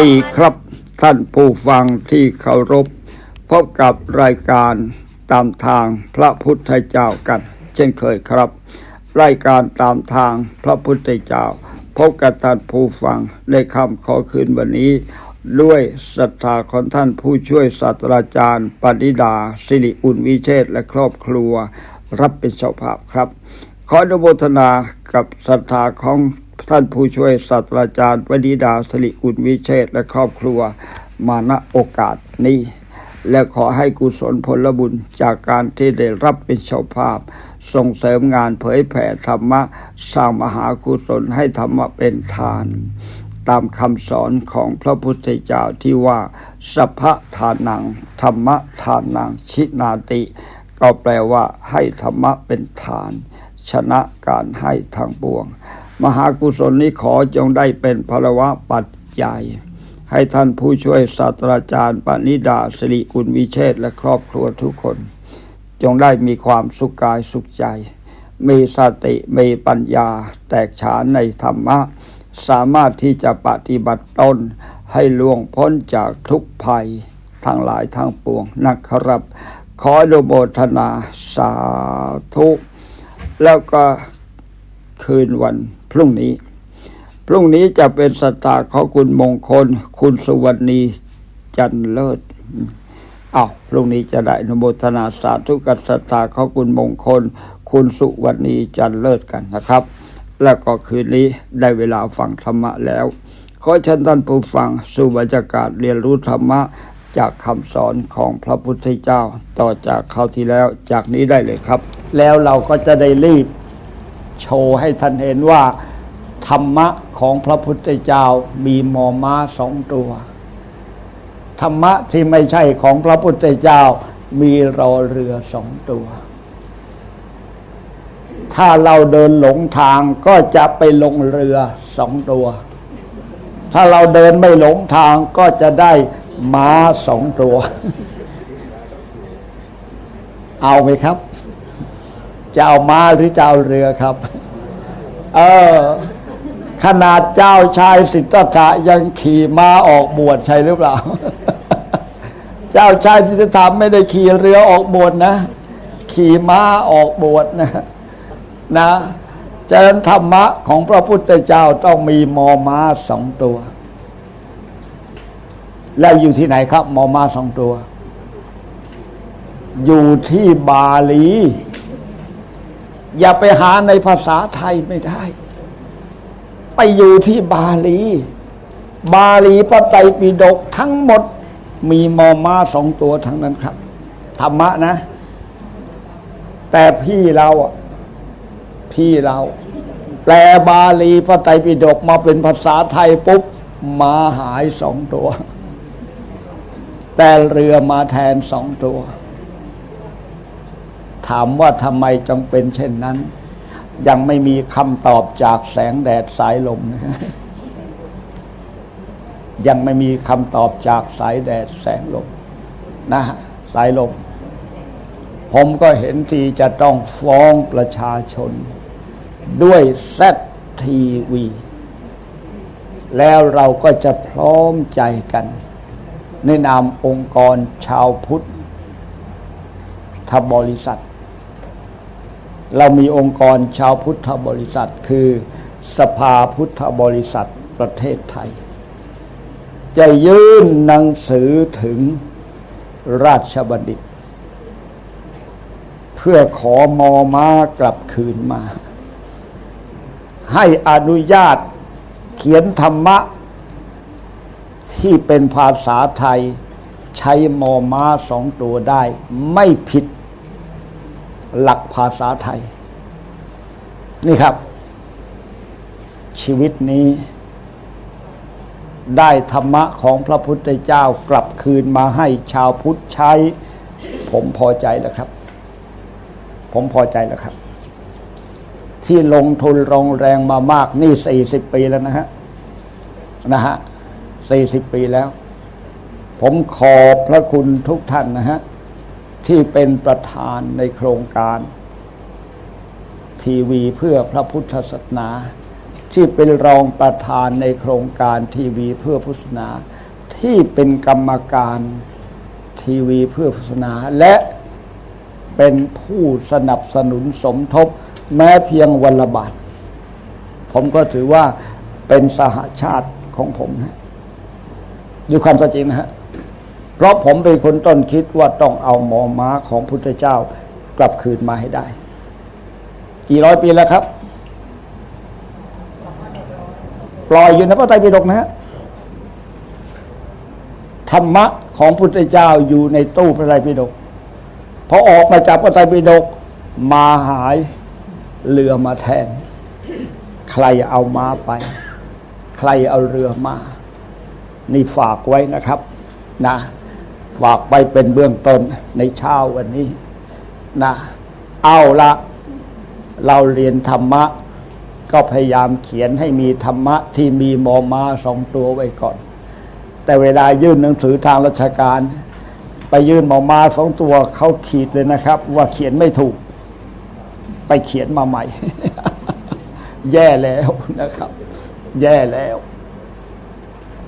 ดีครับท่านผู้ฟังที่เคารพ พบกับรายการตามทางพระพุทธเจ้ากัน เช่นเคยครับ รายการตามทางพระพุทธเจ้า พบกับท่านผู้ฟังในคำขอคืนวันนี้ ด้วยศรัทธาของท่านผู้ช่วยศาสตราจารย์ปณิดา สิริอุ่นวิเชษและครอบครัวรับเป็นเจ้าภาพครับ ขออนุโมทนากับศรัทธาของ ท่านผู้ช่วยศาสตราจารย์ปณิดาสิริอุ่นวิเชษและครอบครัวมาณโอกาสนี้ และขอให้กุศลผลบุญจากการที่ได้รับเป็นเจ้าภาพ ส่งเสริมงานเผยแผ่ธรรมะสร้างมหากุศลให้ธรรมะเป็นทาน ตามคำสอนของพระพุทธเจ้าที่ว่าสัพพทานัง ธรรมะทานังชินาติ ก็แปลว่าให้ธรรมะเป็นทาน ชนะการให้ทางปวง มหากุศลนี้ขอจงได้เป็นพลวะปัจจัย ให้ท่านผู้ช่วยศาสตราจารย์ปณิดาสิริกุลวิเชษและครอบครัวทุกคน จงได้มีความสุขกายสุขใจ มีสติมีปัญญา แตกฉานในธรรมะ สามารถที่จะปฏิบัติตนให้ล่วงพ้นจากทุกภัยทั้งหลายทั้งปวงนะครับ ขออนุโมทนาสาธุ แล้วก็ คืนวันพรุ่งนี้ พรุ่งนี้จะเป็นสตาของคุณมงคล คุณสุวรรณีจันเลิศอ้าวพรุ่งนี้จะได้นโมทนาสาธุกับสตาของคุณมงคล คุณสุวรรณีจันเลิศกันนะครับ แล้วก็คืนนี้ได้เวลาฟังธรรมะแล้ว ขอเชิญท่านผู้ฟังสู่บรรยากาศเรียนรู้ธรรมะจากคำสอนของพระพุทธเจ้าต่อจากคราวที่แล้วจากนี้ได้เลยครับ แล้วเราก็จะได้รีบ โชว์ให้ท่านเห็นว่า ธรรมะของพระพุทธเจ้ามีมอม้าสองตัว ธรรมะที่ไม่ใช่ของพระพุทธเจ้ามีรอเรือสองตัว ถ้าเราเดินหลงทางก็จะไปลงเรือสองตัว ถ้าเราเดินไม่หลงทางก็จะได้ม้าสองตัว เอาไหมครับ จะเอาม้าหรือจะเอาเรือครับ เออ ขนาดเจ้าชายสิทธัตถะยังขี่ม้าออกบวชใช่หรือเปล่า เจ้าชายสิทธัตถะไม่ได้ขี่เรือออกบวชนะ ขี่ม้าออกบวชนะ นะเจริญธรรมะของพระพุทธเจ้าต้องมีมอม้าสองตัว แล้วอยู่ที่ไหนครับ มอม้าสองตัว อยู่ที่บาลี อย่าไปหาในภาษาไทยไม่ได้ ไปอยู่ที่บาลี บาลีพระไตรปิฎกทั้งหมดมีมอมาสองตัวทั้งนั้นครับ ธรรมะนะ แต่พี่เราอะพี่เรา แปลบาลีพระไตรปิฎกมาเป็นภาษาไทยปุ๊บมาหายสองตัว แต่เรือมาแทนสองตัว ถามว่าทำไมจงเป็นเช่นนั้น ยังไม่มีคำตอบจากแสงแดดสายลม ยังไม่มีคำตอบจากสายแดดแสงลมนะฮะสายลม ผมก็เห็นทีจะต้องฟ้องประชาชน ด้วยแซทีวีแล้วเราก็จะพร้อมใจกัน ในนามองค์กรชาวพุทธทบริษัท เรามีองค์กรชาวพุทธบริษัท คือสภาพุทธบริษัทประเทศไทย จะยื่นหนังสือถึงราชบัณฑิต เพื่อขอมอมากลับคืนมา ให้อนุญาตเขียนธรรมะ ที่เป็นภาษาไทย ใช้มอม้าสองตัวได้ ไม่ผิด หลักภาษาไทย นี่ครับ ชีวิตนี้ ได้ธรรมะของพระพุทธเจ้ากลับคืนมาให้ชาวพุทธใช้ ผมพอใจแล้วครับ ผมพอใจแล้วครับ ที่ลงทุนลงแรงมามากนี่สี่สิบปีแล้วนะฮะนะฮะสี่สิบปีแล้ว ผมขอบพระคุณทุกท่านนะฮะ ที่เป็นประธานในโครงการ ทีวีเพื่อพระพุทธศาสนา ที่เป็นรองประธานในโครงการทีวีเพื่อพุทธศาสนา ที่เป็นกรรมการทีวีเพื่อพุทธศาสนา และเป็นผู้สนับสนุนสมทบแม้เพียงวันละบาท ผมก็ถือว่าเป็นสหชาติของผมนะด้วยความสจริงนะฮะ เพราะผมเป็นคนต้นคิดว่าต้องเอาหมอม้าของพุทธเจ้ากลับคืนมาให้ได้ กี่ร้อยปีแล้วครับ ปล่อยอยู่ในพระไตรปิฎกนะฮะธรรมะของพุทธเจ้าอยู่ในตู้พระไตรปิฎกพอออกมาจากพระไตรปิฎกมาหายเรือมาแทน ใครเอามาไป ใครเอาเรือมา นี่ฝากไว้นะครับ นะ ฝากไปเป็นเบื้องต้นในเช้าวันนี้นะเอาละเราเรียนธรรมะ ก็พยายามเขียนให้มีธรรมะที่มีมอมาสองตัวไว้ก่อน แต่เวลายื่นหนังสือทางราชการ ไปยื่นมอมาสองตัวเขาขีดเลยนะครับ ว่าเขียนไม่ถูก ไปเขียนมาใหม่ แย่แล้วนะครับ แย่แล้ว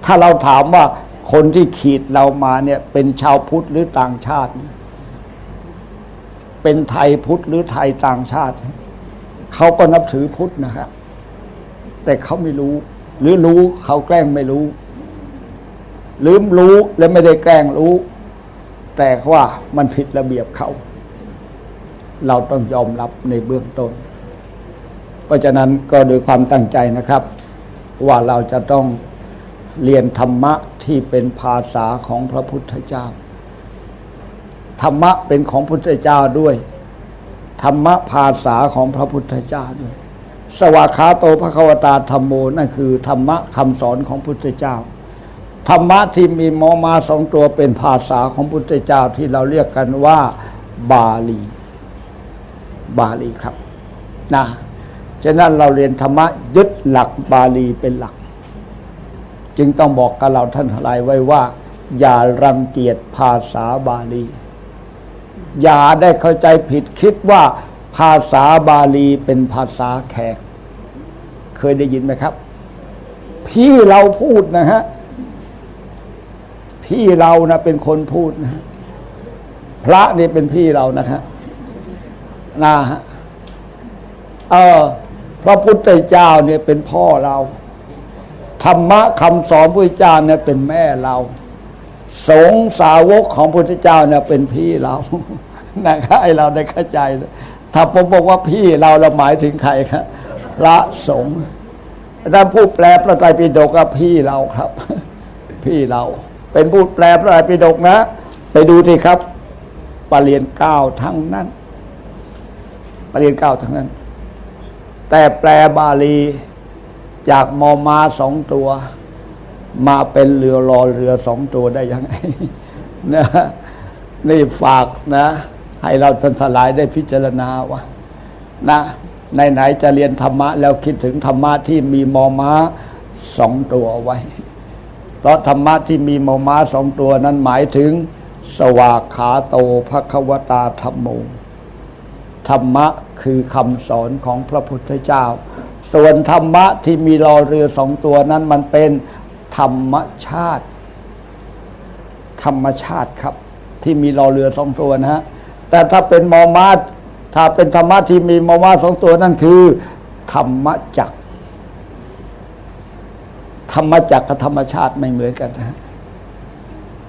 ถ้าเราถามว่า คนที่ขีดเรามาเนี่ย เป็นชาวพุทธหรือต่างชาติ เป็นไทยพุทธหรือไทยต่างชาติ เขาก็นับถือพุทธนะครับแต่เขาไม่รู้ หรือรู้เขาแกล้งไม่รู้หรือรู้และไม่ได้แกล้งรู้ แต่ว่ามันผิดระเบียบเขา เราต้องยอมรับในเบื้องต้น เพราะฉะนั้นก็โดยความตั้งใจนะครับ ว่าเราจะต้องเรียนธรรมะ ที่เป็นภาษาของพระพุทธเจ้า ธรรมะเป็นของพุทธเจ้าด้วย ธรรมะภาษาของพระพุทธเจ้าด้วย สวากขาโตภควตาธรรมโมนั่นคือธรรมะคำสอนของพุทธเจ้า ธรรมะที่มีมอมาสองตัวเป็นภาษาของพุทธเจ้าที่เราเรียกกันว่าบาลี บาลีครับนะฉะนั้นเราเรียนธรรมะยึดหลักบาลีเป็นหลัก จึงต้องบอกกับเราท่านทลายไว้ว่า อย่ารังเกียจภาษาบาลี อย่าได้เข้าใจผิดคิดว่าภาษาบาลีเป็นภาษาแขก เคยได้ยินไหมครับ พี่เราพูดนะฮะ พี่เรานะเป็นคนพูดนะฮะพระนี่เป็นพี่เรานะครับนะฮะเออพระพุทธเจ้าเนี่ยเป็นพ่อเรา ธรรมะคำสอนพระเจ้าเนี่ยเป็นแม่เรา สงสาวกของพระพุทธเจ้าเนี่ยเป็นพี่เรานะครับให้เราได้เข้าใจ ถ้าผมบอกว่าพี่เราเราหมายถึงใครครับพระสงฆ์ถ้าผู้แปลพระไตรปิฎกก็พี่เราครับ พี่เราเป็นผู้แปลพระไตรปิฎกนะ ไปดูสิครับปรริญญาเก้าทั้งนั้นปรริญญาเก้าทั้งนั้น แต่แปลบาลี จากมอมาสองตัว มาเป็นเรือรอเรือสองตัวได้ยังไงนะนี่ฝากนะ ให้เราทันทลายได้พิจารณาว่านะไหนๆจะเรียนธรรมะ แล้วคิดถึงธรรมะที่มีมอม้าสองตัวไว้ เพราะธรรมะที่มีมอม้าสองตัวนั้นหมายถึง สวากขาโตภควตาธรรมโมธรรมะคือคำสอนของพระพุทธเจ้า ส่วนธรรมะที่มีรอเรือสองตัวนั้นมันเป็นธรรมชาติ ธรรมชาติครับ ที่มีรอเรือสองตัวนะฮะแต่ถ้าเป็นมอมาถ้าเป็นธรรมะที่มีมอมาสองตัวนั่นคือ ธรรมจักธรรมจักกับธรรมชาติไม่เหมือนกันนะฮะ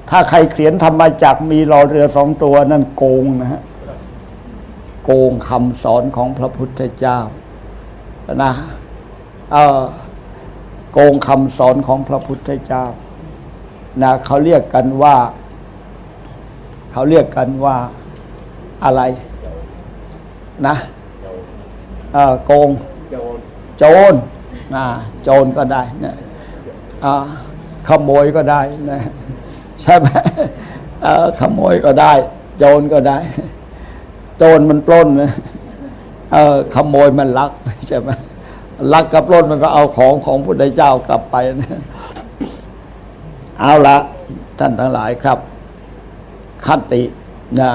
ถ้าใครเขียนธรรมจักมีรอเรือสองตัวนั่นโกงนะฮะโกงคำสอนของพระพุทธเจ้า นะเออโกงคำสอนของพระพุทธเจ้านะเขาเรียกกันว่า เขาเรียกกันว่าอะไรนะเออโกงโจรนะโจรก็ได้นะอ่าขโมยก็ได้นะใช่ไหมเออขโมยก็ได้ โจรก็ได้ โจรมันปล้นนะ เออขโมยมันลักใช่ไหมลักกับปล้นมันก็เอาของของพุทธเจ้ากลับไปนะเอาละท่านทั้งหลายครับ คตินะ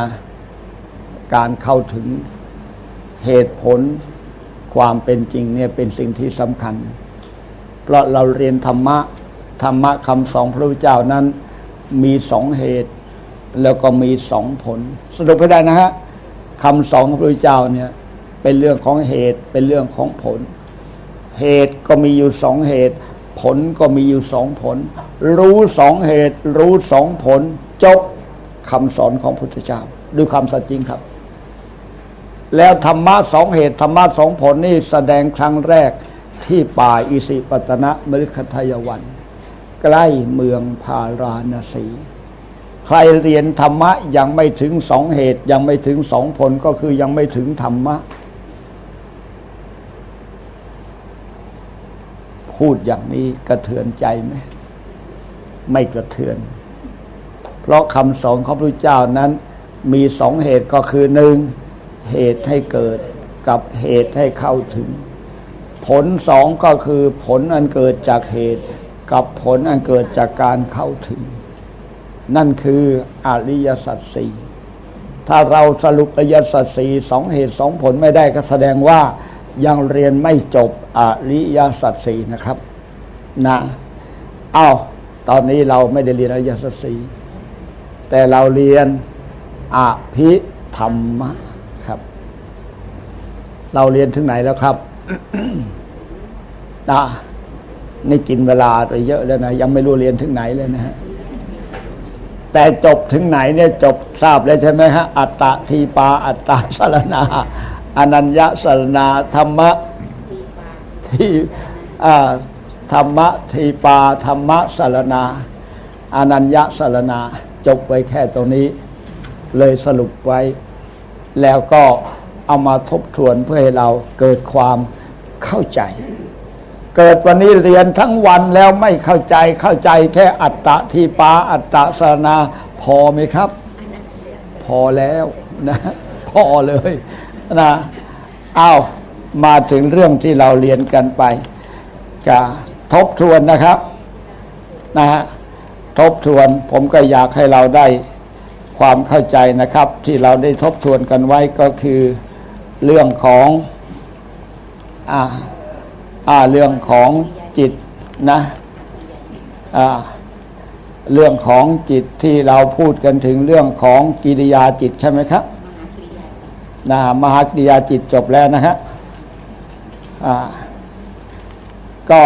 การเข้าถึงเหตุผลความเป็นจริงเนี่ยเป็นสิ่งที่สำคัญ เพราะเราเรียนธรรมะ ธรรมะคำสองพระพุทธเจ้านั้นมีสองเหตุ แล้วก็มีสองผล สรุปให้ได้นะฮะคำสองของพระพุทธเจ้าเนี่ย เป็นเรื่องของเหตุเป็นเรื่องของผล เหตุก็มีอยู่สองเหตุ ผลก็มีอยู่สองผล รู้สองเหตุ รู้สองผล จบคำสอนของพุทธเจ้าด้วยความสัจจริงครับ แล้วธรรมะสองเหตุธรรมะสองผลนี่แสดงครั้งแรกที่ป่าอิสิปตนะมฤคทายวัน ใกล้เมืองพาราณสี ใครเรียนธรรมะยังไม่ถึงสองเหตุยังไม่ถึงสองผลก็คือยังไม่ถึงธรรมะ พูดอย่างนี้กระเทือนใจไหมไม่กระเทือน เพราะคำสอนของพระพุทธเจ้านั้น มีสองเหตุก็คือหนึ่งเหตุให้เกิดกับเหตุให้เข้าถึง ผลสองก็คือผลอันเกิดจากเหตุ กับผลอันเกิดจากการเข้าถึง นั่นคืออริยสัจสี่ถ้าเราสรุปอริยสัจสี่สองเหตุสองผลไม่ได้ก็แสดงว่า ยังเรียนไม่จบอริยสัจสี่นะครับนะเอา้าตอนนี้เราไม่ได้เรียนอริยสัจสี่แต่เราเรียนอภิธรรมะครับ เราเรียนถึงไหนแล้วครับนะนี่กินเวลาไปเยอะแล้วนะ ยังไม่รู้เรียนถึงไหนเลยนะฮะแต่จบถึงไหนเนี่ยจบทราบแล้วใช่ไหมฮะอัตตะทีปาอัตตาสารนา อนัญญสารนาธรรมะทีอ่าธรรมะทีปาธรรมะสารนาอนัญญสารนาจบไว้แค่ตรงนี้ เลยสรุปไว้ แล้วก็เอามาทบทวนเพื่อให้เราเกิดความเข้าใจ เกิดวันนี้เรียนทั้งวันแล้วไม่เข้าใจเข้าใจแค่อัตตะทีปาอัตตะสารนาพอไหมครับ พอแล้วนะ พอเลย นะเอามาถึงเรื่องที่เราเรียนกันไปจะทบทวนนะครับนะฮะทบทวนผมก็อยากให้เราได้ความเข้าใจนะครับ ที่เราได้ทบทวนกันไว้ก็คือเรื่องของอ่าอ่าเรื่องของจิตนะอ่าเรื่องของจิตที่เราพูดกันถึงเรื่องของกิริยาจิตใช่ไหมครับ นะมหากริยาจิตจบแล้วนะฮะก็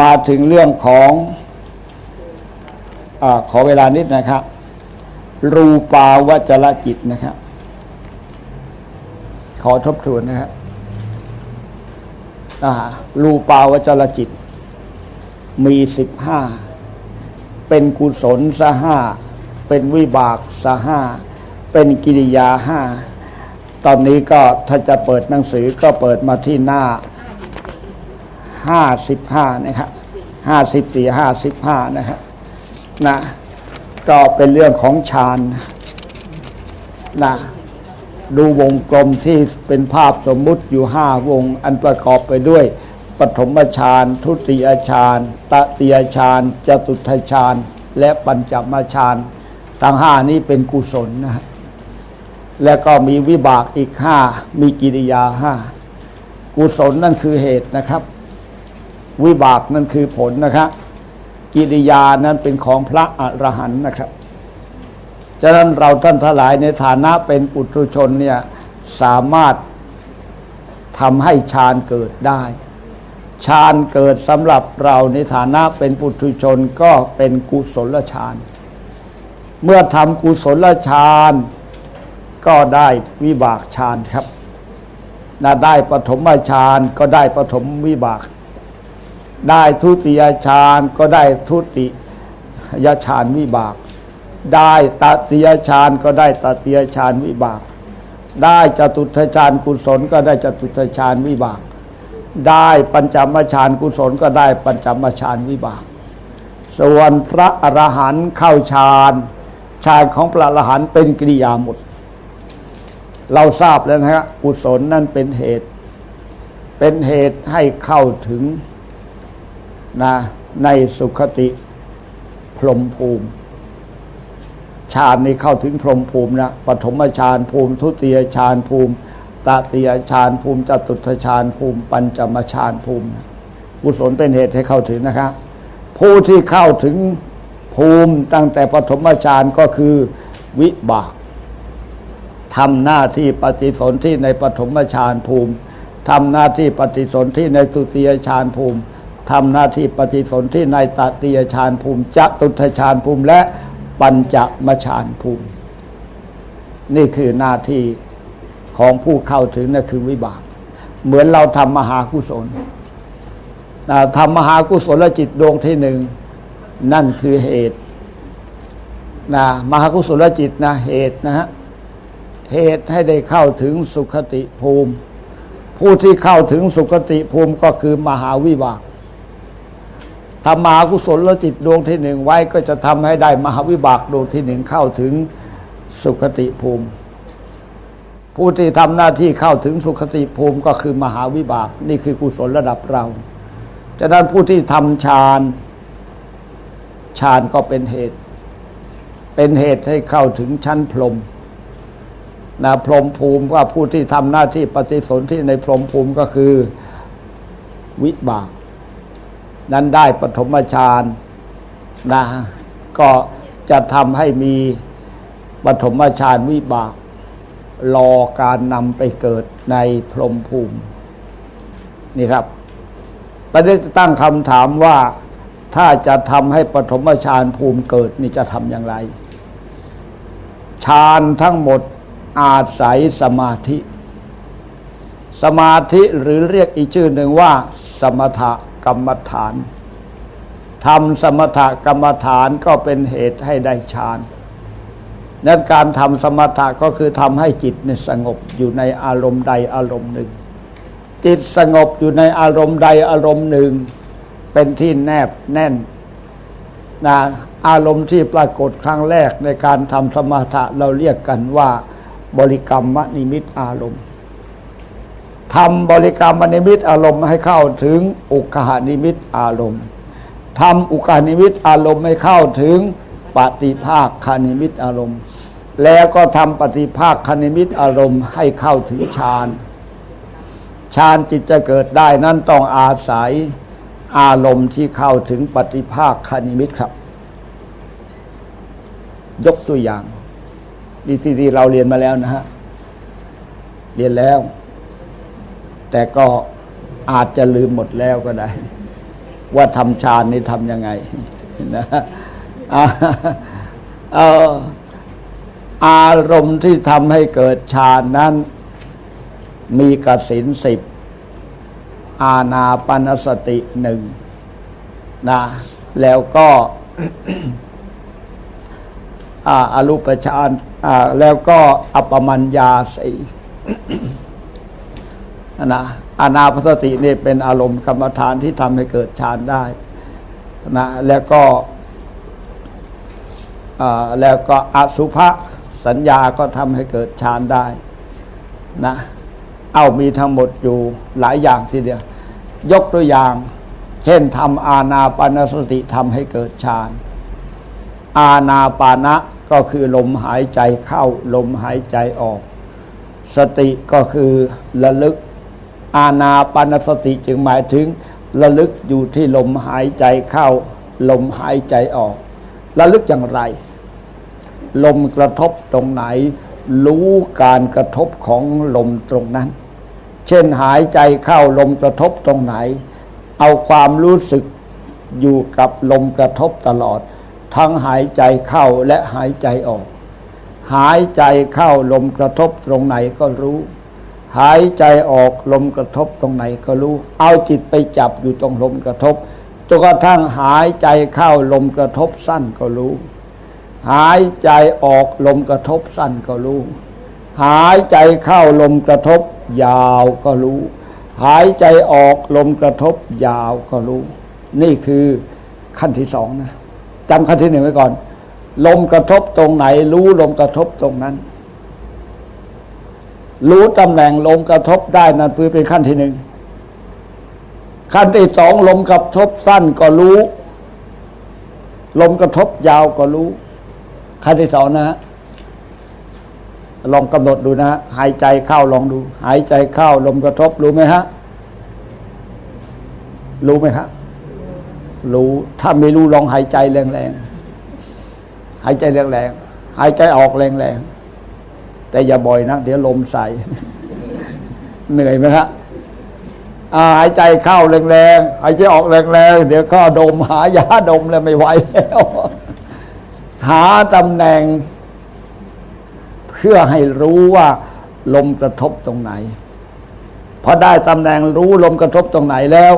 มาถึงเรื่องของอขอเวลานิดนะครับ รูปาวจรจิตนะครับ ขอทบทวนนะครับรูปาวจรจิต มีสิบห้าเป็นกุศลสห้าเป็นวิบากสห้า เป็นกิริยาห้าตอนนี้ก็ถ้าจะเปิดหนังสือก็เปิดมาที่หน้าห้าสิบห้านะครับห้าสิบสี่ห้าสิบห้านะครับนะก็เป็นเรื่องของฌานนะดูวงกลมที่เป็นภาพสมมุติอยู่ห้าวง อันประกอบไปด้วย ปฐมฌานทุติยฌานตติยฌานจตุทฌานและปัญจมฌานทั้งห้านี้เป็นกุศลนะฮะ แล้วก็มีวิบากอีกห้ามีกิริยาห้ากุศลนั่นคือเหตุนะครับ วิบากนั่นคือผลนะครับกิริยานั้นเป็นของพระอรหันต์นะครับฉะนั้นเราท่านทั้งหลายในฐานะเป็นปุถุชนเนี่ยสามารถทำให้ฌานเกิดได้ฌานเกิดสำหรับเราในฐานะเป็นปุถุชนก็เป็นกุศลฌาน เมื่อทำกุศลฌาน ก็ได้วิบากฌานครับน่าได้ปฐมฌานก็ได้ปฐมวิบาก ได้ทุติยฌานก็ได้ทุติยฌานวิบาก ได้ตติยฌานก็ได้ตติยฌานวิบาก ได้จตุทฌานกุศลก็ได้จตุทฌานวิบาก ได้ปัญจมฌานกุศลก็ได้ปัญจมฌานวิบาก ส่วนพระอรหันต์เข้าฌานฌานของพระอรหันต์เป็นกิริยาหมด เราทราบแล้วนะฮะกุศลนั่นเป็นเหตุ เป็นเหตุให้เข้าถึงนะในสุขติพรหมภูมิ ฌานนี้เข้าถึงพรหมภูมินะปฐมฌานภูมิ ทุติยฌานภูมิตติยฌานภูมิจตุตฌานภูมิ ปัญจมฌานภูมินะกุศลเป็นเหตุให้เข้าถึงนะครับผู้ที่เข้าถึงภูมิตั้งแต่ปฐมฌานก็คือวิบาก ทำหน้าที่ปฏิสนธิในปฐมฌานภูมิทำหน้าที่ปฏิสนธิในสุติยฌานภูมิทำหน้าที่ปฏิสนธิในตติยฌานภูมิจตุทฌานภูมิ และปัญจมฌานภูมิ นี่คือหน้าที่ของผู้เข้าถึงนั่นคือวิบาก เหมือนเราทำมหากุศลนทำมหากุศลจิตดวงที่หนึ่ง นั่นคือเหตุนะมหากุศลจิตนะเหตุนะฮะ เหตุให้ได้เข้าถึงสุขติภูมิ ผู้ที่เข้าถึงสุขติภูมิก็คือมหาวิบากทำมากุศลจิตดวงที่หนึ่งไว้ก็จะทำให้ได้มหาวิบากดวงที่หนึ่งเข้าถึงสุขติภูมิ ผู้ที่ทำหน้าที่เข้าถึงสุขติภูมิก็คือมหาวิบาก นี่คือกุศลระดับเราฉะนั้นผู้ที่ทำฌานฌานก็เป็นเหตุ เป็นเหตุให้เข้าถึงชั้นพรหม นะพรหมภูมิว่าผู้ที่ทำหน้าที่ปฏิสนธิในพรหมภูมิก็คือวิบาก นั้นได้ปฐมฌานนะก็จะทำให้มีปฐมฌานวิบาก รอการนำไปเกิดในพรหมภูมิ นี่ครับตอนนี้จะตั้งคำถามว่าถ้าจะทำให้ปฐมฌานภูมิเกิดนี่จะทำอย่างไรฌานทั้งหมด อาศัยสมาธิ สมาธิหรือเรียกอีกชื่อหนึ่งว่า สมถกรรมฐานทำสมถกรรมฐานก็เป็นเหตุให้ได้ฌานนั้นการทำสมถะก็คือทำให้จิตเนี่ยสงบอยู่ในอารมณ์ใดอารมณ์หนึ่ง จิตสงบอยู่ในอารมณ์ใดอารมณ์หนึ่ง เป็นที่แนบแน่นนะอารมณ์ที่ปรากฏครั้งแรกในการทำสมถะเราเรียกกันว่า บริกรรมนิมิตอารมณ์ทำบริกรรมนิมิตอารมณ์ให้เข้าถึงอุกานิมิตอารมณ์ทำอุกานิมิตอารมณ์ให้เข้าถึงปฏิภาคคานิมิตอารมณ์ แล้วก็ทำปฏิภาคคานิมิตอารมณ์ให้เข้าถึงฌานฌานจิตจะเกิดได้นั้นต้องอาศัยอารมณ์ที่เข้าถึงปฏิภาคคานิมิตครับ ยกตัวอย่าง ดีซีดีเราเรียนมาแล้วนะฮะ เรียนแล้ว แต่ก็อาจจะลืมหมดแล้วก็ได้ ว่าทำฌานนี่ทำยังไงนะอารมณ์ที่ทำให้เกิดฌานนั้น มีกสินสิบ อาณาปณสติหนึ่งนะ แล้วก็อารูปฌาน แล้วก็อัปมัญญาสีนะอานาพสตินี่เป็นอารมณ์กรรมฐานที่ทำให้เกิดฌานได้นะแล้วก็แล้วก็อสุภะสัญญาก็ทำให้เกิดฌานได้นะเอามีทั้งหมดอยู่หลายอย่างทีเดียวยกตัวอย่าง เช่นทำอาณาปานสติทำให้เกิดฌาน อาณาปานะ ก็คือลมหายใจเข้าลมหายใจออก สติก็คือระลึกอาณาปานสติจึงหมายถึงระลึกอยู่ที่ลมหายใจเข้า ลมหายใจออก ระลึกอย่างไร ลมกระทบตรงไหน รู้การกระทบของลมตรงนั้น เช่นหายใจเข้าลมกระทบตรงไหน เอาความรู้สึกอยู่กับลมกระทบตลอด ทั้งหายใจเข้าและหายใจออก หายใจเข้าลมกระทบตรงไหนก็รู้ หายใจออกลมกระทบตรงไหนก็รู้ เอาจิตไปจับอยู่ตรงลมกระทบจนกระทั่งหายใจเข้าลมกระทบสั้นก็รู้ หายใจออกลมกระทบสั้นก็รู้ หายใจเข้าลมกระทบ ยาวก็รู้ หายใจออกลมกระทบยาวก็รู้ นี่คือขั้นที่สองนะ จำขั้นที่หนึ่งไว้ก่อน ลมกระทบตรงไหน รู้ลมกระทบตรงนั้น รู้ตำแหน่งลมกระทบได้นั่นคือเป็นขั้นที่หนึ่งขั้นที่สองลมกระทบสั้นก็รู้ ลมกระทบยาวก็รู้ ขั้นที่สองนะฮะลองกำหนดดูนะฮะหายใจเข้าลองดู หายใจเข้าลมกระทบรู้ไหมฮะ รู้ไหมครับ รู้ ถ้าไม่รู้ลองหายใจแรงๆหายใจแรงๆหายใจออกแรงๆแต่อย่าบ่อยนะ เดี๋ยวลมใส่เหนื่อยไหมครับหายใจเข้าแรงๆหายใจออกแรงๆเดี๋ยวก็ดมหายาดมแล้วไม่ไหวแล้ว หาตำแหน่ง เพื่อให้รู้ว่า ลมกระทบตรงไหนพอได้ตำแหน่งรู้ลมกระทบตรงไหนแล้ว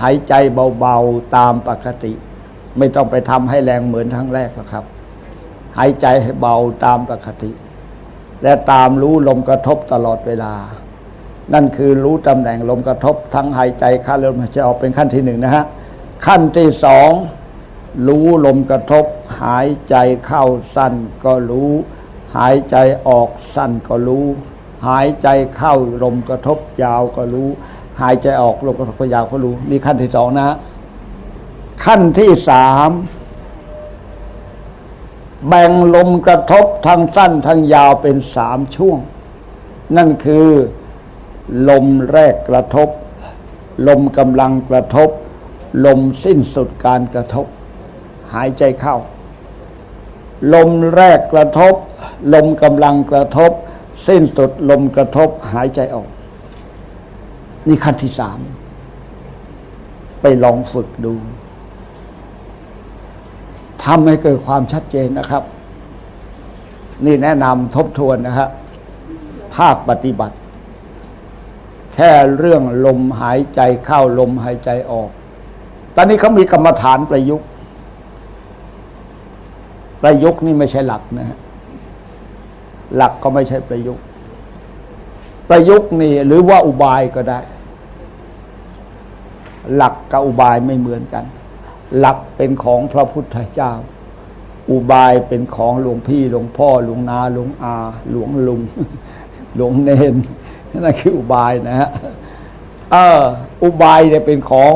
หายใจเบาๆตามปกติ ไม่ต้องไปทำให้แรงเหมือนครั้งแรกหรอกครับ หายใจให้เบาตามปกติ และตามรู้ลมกระทบตลอดเวลา นั่นคือรู้ตำแหน่งลมกระทบ ทั้งหายใจเข้าลมหายใจออกเป็นขั้นที่หนึ่งนะฮะขั้นที่สองรู้ลมกระทบ หายใจเข้าสั้นก็รู้ หายใจออกสั้นก็รู้ หายใจเข้าลมกระทบยาวก็รู้ หายใจออกลมกระทบยาวก็รู้นี่ขั้นที่สองนะฮะขั้นที่สามแบ่งลมกระทบทั้งสั้นทั้งยาวเป็นสามช่วง นั่นคือลมแรกกระทบ ลมกำลังกระทบ ลมสิ้นสุดการกระทบ หายใจเข้า ลมแรกกระทบ ลมกำลังกระทบ สิ้นสุดลมกระทบหายใจออก นี่ขั้นที่สาม ไปลองฝึกดูทำให้เกิดความชัดเจนนะครับ นี่แนะนำทบทวนนะครับภาคปฏิบัติ แค่เรื่องลมหายใจเข้าลมหายใจออก ตอนนี้เขามีกรรมฐานประยุกต์ ประยุกต์นี่ไม่ใช่หลักนะฮะหลักก็ไม่ใช่ประยุกต์ ประยุกต์นี่หรือว่าอุบายก็ได้ หลักกับอุบายไม่เหมือนกัน หลักเป็นของพระพุทธเจ้า อุบายเป็นของหลวงพี่หลวงพ่อหลวงนาหลวงอาหลวงลุงหลวงเนนนั่นคืออุบายนะฮะเอออุบายเนี่ยเป็นของ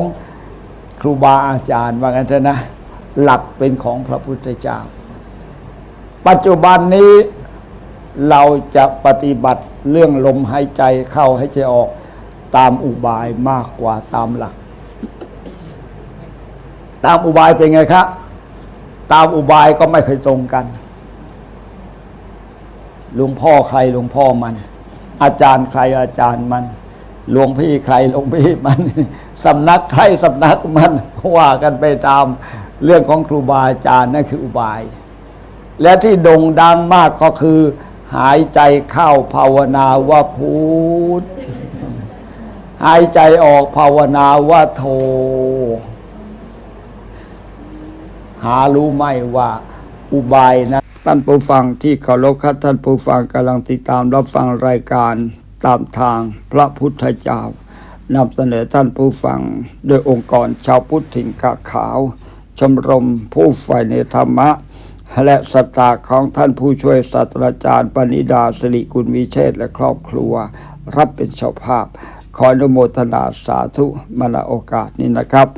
ครูบาอาจารย์ว่างั้นเถอะนะ หลักเป็นของพระพุทธเจ้า ปัจจุบันนี้เราจะปฏิบัติ เรื่องลมหายใจเข้าให้ใจออกตามอุบายมากกว่าตามหลัก ตามอุบายเป็นไงครับตามอุบายก็ไม่เคยตรงกันหลวงพ่อใครหลวงพ่อมัน อาจารย์ใครอาจารย์มันหลวงพี่ใครหลวงพี่มันสำนักใครสำนักมันว่ากันไปตามเรื่องของครูบาอาจารย์นั่นคืออุบาย และที่โด่งดังมากก็คือ หายใจเข้าภาวนาว่าพุทธหายใจออกภาวนาว่าโท หารู้ไหมว่าอุบายนะท่านผู้ฟังที่เคารพครับท่านผู้ฟังกำลังติดตามรับฟังรายการตามทางพระพุทธเจ้านำเสนอท่านผู้ฟังโดยองค์กรชาวพุทธถิ่นกาขาว ชมรมผู้ใฝ่ในธรรมะ และสตาของท่านผู้ช่วยศาสตราจารย์ปณิดาสิริกุลวิเชษและครอบครัว รับเป็นเจ้าภาพ ขออนุโมทนาสาธุมาณโอกาสนี้นะครับ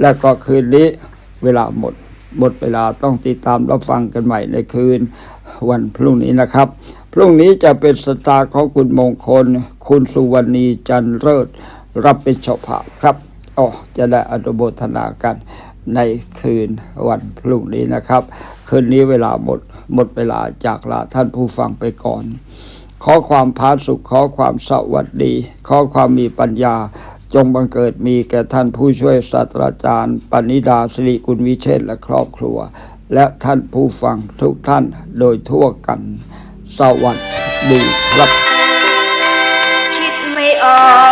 และก็คืนนี้เวลาหมด หมดเวลาต้องติดตามรับฟังกันใหม่ในคืน วันพรุ่งนี้นะครับ พรุ่งนี้จะเป็นสตาของคุณมงคล คุณสุวรรณีจันเริศรับเป็นเจ้าภาพครับอ๋อจะได้อนุโมทนากันในคืนวันพรุ่งนี้นะครับ คืนนี้เวลาหมด หมดเวลาจากลาท่านผู้ฟังไปก่อน ขอความพาสุขขอความสวัสดี ขอความมีปัญญา จงบังเกิดมีแก่ท่านผู้ช่วยศาสตราจารย์ ปณิดาสิริกุลวิเชษและครอบครัว และท่านผู้ฟังทุกท่านโดยทั่วกัน สวัสดีครับ คิดไม่ออก